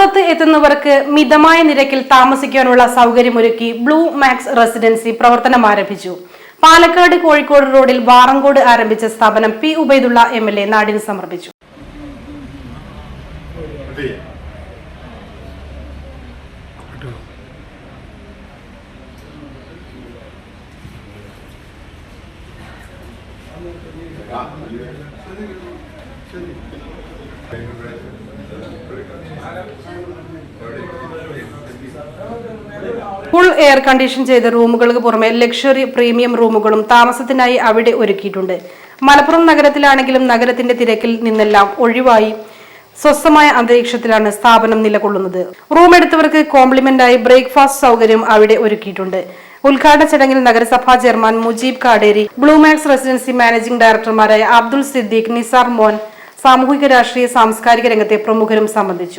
മലപ്പുറത്ത് എത്തുന്നവർക്ക് മിതമായ നിരക്കിൽ താമസിക്കാനുള്ള സൗകര്യമൊരുക്കി ബ്ലൂ മാക്സ് റെസിഡൻസി പ്രവർത്തനം ആരംഭിച്ചു. പാലക്കാട് കോഴിക്കോട് റോഡിൽ വാറങ്കോട് ആരംഭിച്ച സ്ഥാപനം P Ubaidulla M L A നാടിന് സമർപ്പിച്ചു. ഫുൾ എയർ കണ്ടീഷൻ ചെയ്ത റൂമുകൾക്ക് പുറമെ ലക്ഷറി പ്രീമിയം റൂമുകളും താമസത്തിനായി അവിടെ ഒരുക്കിയിട്ടുണ്ട്. മലപ്പുറം നഗരത്തിലാണെങ്കിലും നഗരത്തിന്റെ തിരക്കിൽ നിന്നെല്ലാം ഒഴിവായി സ്വസ്ഥമായ അന്തരീക്ഷത്തിലാണ് സ്ഥാപനം നിലകൊള്ളുന്നത്. റൂം എടുത്തവർക്ക് കോംപ്ലിമെന്റായി ബ്രേക്ക്ഫാസ്റ്റ് സൗകര്യം അവിടെ ഒരുക്കിയിട്ടുണ്ട്. ഉദ്ഘാടന ചടങ്ങിൽ നഗരസഭാ chairman Mujeeb Kaderi Bluemax residency managing ഡയറക്ടർമാരായ Abdul Siddique Nisar Mon സാമൂഹിക രാഷ്ട്രീയ സാംസ്കാരിക രംഗത്തെ പ്രമുഖരും സംബന്ധിച്ചു.